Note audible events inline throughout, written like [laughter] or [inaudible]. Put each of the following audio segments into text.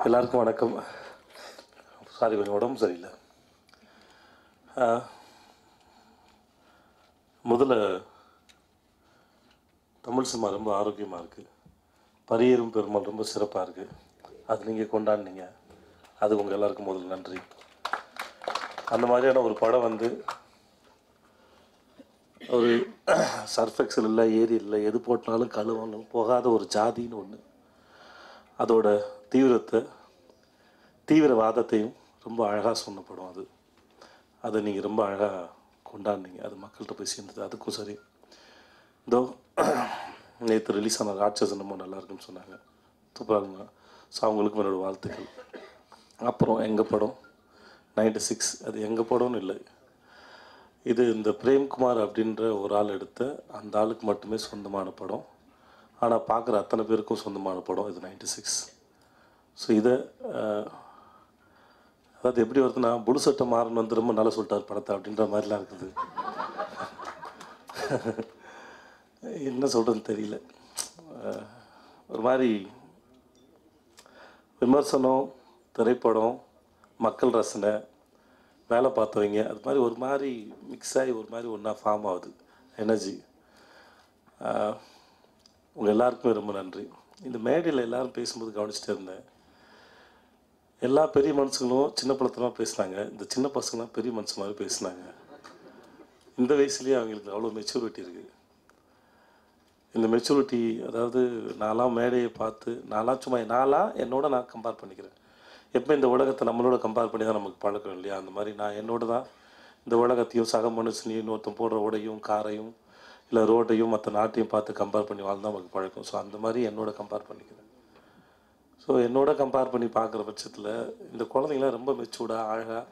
எல்லாருக்கும் வணக்கம். சாரி கொஞ்சம் உடம்பு சரியில்லை. முதல்ல தமிழ் சினிமா ரொம்ப ஆரோக்கியமாக இருக்குது பரியேறும் பெருமாள் ரொம்ப சிறப்பாக இருக்குது அது நீங்கள் கொண்டாடினீங்க. அது உங்கள் எல்லாருக்கும் முதல்ல நன்றி. அந்த மாதிரியான ஒரு படம் வந்து ஒரு [coughs] சர்ஃபெக்ஸில் இல்லை ஏரி இல்லை எது போட்டாலும் கழுவாலும் போகாத ஒரு ஜாதின்னு ஒன்று அதோட தீவிரத்தை தீவிரவாதத்தையும் ரொம்ப அழகாக சொன்ன படம் அது. அதை நீங்கள் ரொம்ப அழகாக கொண்டாடினீங்க. அது மக்கள்கிட்ட போய் சேர்ந்தது. அதுக்கும் சரி. இதோ நேற்று ரிலீஸ் ஆன ராட்சசன் ரொம்ப நல்லா இருக்குன்னு சொன்னாங்க. துப்பாருங்க ஸோ அவங்களுக்கும் என்னோடய வாழ்த்துக்கள். அப்புறம் எங்கள் படம்? நைன்டி சிக்ஸ் அது எங்கள் படம்னு இல்லை. இது இந்த பிரேம்குமார் அப்படின்ற ஒரு ஆள் எடுத்த அந்த ஆளுக்கு மட்டுமே சொந்தமான படம். ஆனால் பார்க்குற அத்தனை பேருக்கும் சொந்தமான படம் இது நைன்டி சிக்ஸ் ஸோ இதை அதாவது எப்படி வருதுன்னா புழு சட்டை மாறன் வந்து ரொம்ப நல்லா சொல்லிட்டார் படத்தை அப்படின்ற மாதிரிலாம் இருக்குது. என்ன சொல்கிறதுன்னு தெரியல. ஒரு மாதிரி விமர்சனம் திரைப்படம் மக்கள் ரசனை வேலை பார்த்தவங்க அது மாதிரி ஒரு மாதிரி மிக்ஸ் ஆகி ஒரு மாதிரி ஒன்றா ஃபார்ம் ஆகுது. எனர்ஜி உங்கள் எல்லாருக்குமே ரொம்ப நன்றி. இந்த மேடையில் எல்லாரும் பேசும்போது கவனிச்சுட்டே இருந்தேன். எல்லா பெரிய மனுஷங்களும் சின்ன பழத்தமாக பேசுனாங்க. இந்த சின்ன பசங்களாம் பெரிய மனுஷன் மாதிரி பேசுனாங்க. இந்த வயசுலேயே அவங்களுக்கு அவ்வளோ மெச்சூரிட்டி இருக்குது இந்த மெச்சூரிட்டி அதாவது நான்லாம் மேடையை பார்த்து நான்லாம் சும்மா நான்லாம் என்னோட நான் கம்பேர் பண்ணிக்கிறேன். எப்போ இந்த உலகத்தை நம்மளோட கம்பேர் பண்ணி தான் நமக்கு பழக்கம் இல்லையா? அந்த மாதிரி நான் என்னோட தான் இந்த உலகத்தையும் சக மனுஷனையும் இன்னொருத்தன் போடுற உடையும் காரையும் இல்லை ரோட்டையும் மற்ற நாட்டையும் பார்த்து கம்பேர் பண்ணி வாழ்ந்தால் நமக்கு பழக்கம். ஸோ அந்த மாதிரி என்னோட கம்பேர் பண்ணிக்கிறேன் ஸோ என்னோட கம்பேர் பண்ணி பார்க்குற பட்சத்தில் இந்த குழந்தைங்களாம் ரொம்ப மெச்சூர்டாக அழகாக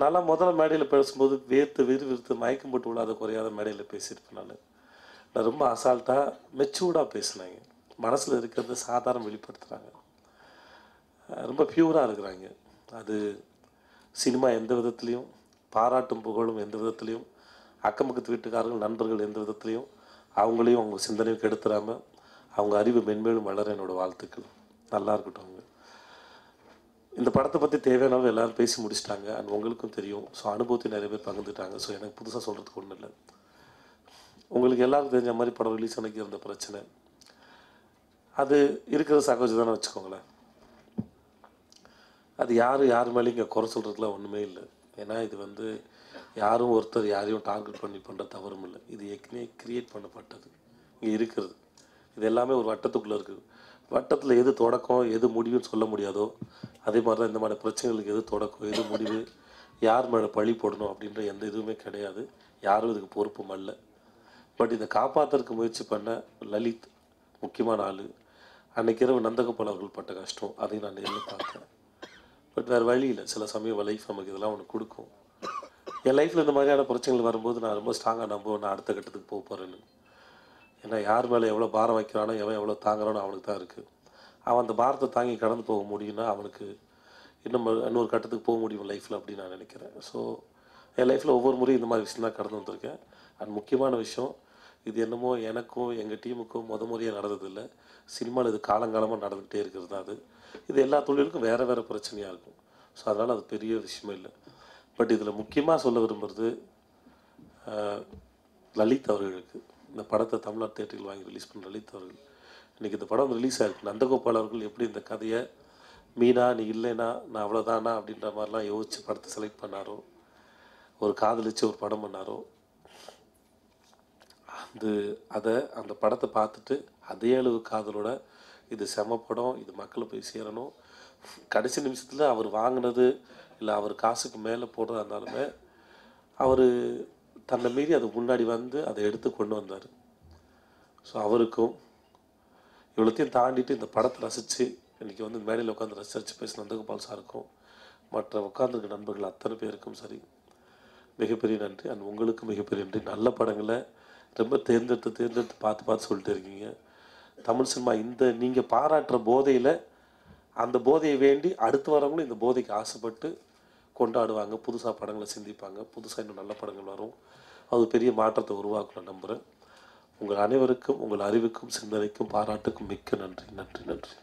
நான்லாம் முதல்ல மேடையில் பேசும்போது வேர்த்து விறு விறுத்து மயக்கம் போட்டு விடாத குறையாத மேடையில் பேசியிருப்பேன் நான். நான் ரொம்ப அசால்ட்டாக மெச்சூர்டாக பேசினாங்க மனசில் இருக்கிறத சாதாரண வெளிப்படுத்துகிறாங்க ரொம்ப பியூராக இருக்கிறாங்க. அது சினிமா எந்த விதத்துலேயும் பாராட்டும் புகழும் எந்த விதத்துலேயும் அக்கம் பக்கத்து வீட்டுக்காரர்கள் நண்பர்கள் எந்த விதத்துலேயும் அவங்களையும் அவங்க சிந்தனையும் கெடுத்துடாமல் அவங்க அறிவு மென்மேலும் வளர என்னோடய வாழ்த்துக்கள். நல்லா இருக்கட்டும் அவங்க. இந்த படத்தை பற்றி தேவையான அளவு எல்லோரும் பேசி முடிச்சிட்டாங்க. அண்ட் உங்களுக்கும் தெரியும். ஸோ அனுபவத்தை நிறைய பேர் பகிர்ந்துட்டாங்க. ஸோ எனக்கு புதுசாக சொல்கிறதுக்கு ஒன்றும் இல்லை. உங்களுக்கு எல்லாருக்கும் தெரிஞ்ச மாதிரி படம் ரிலீஸ் அன்றைக்கி இருந்த பிரச்சனை. அது இருக்கிற சகோஜம் தானே வச்சுக்கோங்களேன். அது யார் யார் மேலேயும் இங்கே குறை சொல்கிறதுக்குலாம் ஒன்றுமே இல்லை. ஏன்னா இது வந்து யாரும் ஒருத்தர் யாரையும் டார்கெட் பண்ணி பண்ணுற தவறும் இல்லை இது ஏற்கனவே கிரியேட் பண்ணப்பட்டது. இங்கே இருக்கிறது. இது எல்லாமே ஒரு வட்டத்துக்குள்ளே இருக்குது வட்டத்தில் எது தொடக்கம் எது முடிவுன்னு சொல்ல முடியாதோ அதே மாதிரி தான் இந்த மாதிரி பிரச்சனைகளுக்கு எது தொடக்கம் எது முடிவு யார் மேலே பழி போடணும் அப்படின்ற எந்த இதுவுமே கிடையாது. யாரும் இதுக்கு பொறுப்பும் அல்ல. பட் இதை காப்பாற்றுறதுக்கு முயற்சி பண்ண லலித் முக்கியமான ஆள். அன்னைக்கு இரவு நந்தகோபால் அவர்கள் பட்ட கஷ்டம். அதையும் நான் நேரில் பார்த்தேன் பட் வேறு வழி இல்லை. சில சமயம் லைஃப் நமக்கு இதெல்லாம் ஒன்று கொடுக்கும். என் லைஃப்பில் இந்த மாதிரியான பிரச்சனைகள் வரும்போது நான் ரொம்ப ஸ்ட்ராங்காக நம்புவேன். நான் அடுத்த கட்டத்துக்கு போக போகிறேன்னு ஏன்னா யார் மேலே எவ்வளோ பாரம் வைக்கிறானோ எவன் எவ்வளோ தாங்குறானோ அவனுக்கு தான் இருக்குது அவன் அந்த பாரத்தை தாங்கி கடந்து போக முடியும்னா அவனுக்கு இன்னும் இன்னொரு கட்டத்துக்கு போக முடியும் லைஃப்பில் அப்படின்னு நான் நினைக்கிறேன். ஸோ என் லைஃப்பில் ஒவ்வொரு முறையும் இந்த மாதிரி விஷயம் தான் கடந்து வந்திருக்கேன். அண்ட் முக்கியமான விஷயம் இது என்னமோ எனக்கும் எங்கள் டீமுக்கும் முத முறையாக நடந்ததில்லை. சினிமாவில் இது காலங்காலமாக நடந்துகிட்டே இருக்கிறது தான் அது. இது எல்லா தொழிலுக்கும் வேறு வேறு பிரச்சனையாக இருக்கும். ஸோ அதனால் அது பெரிய விஷயமே இல்லை. பட் இதில் முக்கியமாக சொல்ல விரும்புகிறது லலித் அவர்களுக்கு. இந்த படத்தை தமிழ்நாடு தேட்டரில் வாங்கி ரிலீஸ் பண்ண லலித் அவர்கள். இன்றைக்கி இந்த படம் ரிலீஸ் ஆகிருக்கு நந்தகோபால் அவர்கள் எப்படி இந்த கதையை மீனா நீ இல்லைனா நான் அவ்வளோதானா அப்படின்ற மாதிரிலாம் யோசித்து படத்தை செலக்ட் பண்ணாரோ ஒரு காதலிச்சு ஒரு படம் பண்ணாரோ இது அதை அந்த படத்தை பார்த்துட்டு அதே அளவு காதலோட இது செம படம் இது மக்களை போய் சேரணும். கடைசி நிமிஷத்தில் அவர் வாங்கினது இல்லை அவர் காசுக்கு மேலே போடுறதா இருந்தாலுமே அவர் தன்னை மீறி அது முன்னாடி வந்து அதை எடுத்து கொண்டு வந்தார். ஸோ அவருக்கும் இவ்வளோத்தையும் தாண்டிட்டு இந்த படத்தை ரசித்து இன்றைக்கி வந்து மேடையில் உட்காந்து ரசிச்சு பேசின நந்தகோபால் சாருக்கும் மற்ற உட்காந்துருக்க நண்பர்கள் அத்தனை பேருக்கும் சரி மிகப்பெரிய நன்றி. அண்ட் உங்களுக்கு மிகப்பெரிய நன்றி. நல்ல படங்களை ரொம்ப தேர்ந்தெடுத்து தேர்ந்தெடுத்து பார்த்து பார்த்து சொல்லிட்டு இருக்கீங்க. தமிழ் சினிமா இந்த நீங்கள் பாராட்டுற போதையில் அந்த போதையை வேண்டி அடுத்து வரவங்களும் இந்த போதைக்கு ஆசைப்பட்டு கொண்டாடுவாங்க. புதுசாக படங்களை சிந்திப்பாங்க. புதுசாக இன்னும் நல்ல படங்கள் வரும். அது பெரிய மாற்றத்தை உருவாக்கும் நம்புகிறேன் உங்கள் அனைவருக்கும் உங்கள் அறிவுக்கும் சிந்தனைக்கும் பாராட்டுக்கும் மிக்க நன்றி. நன்றி நன்றி.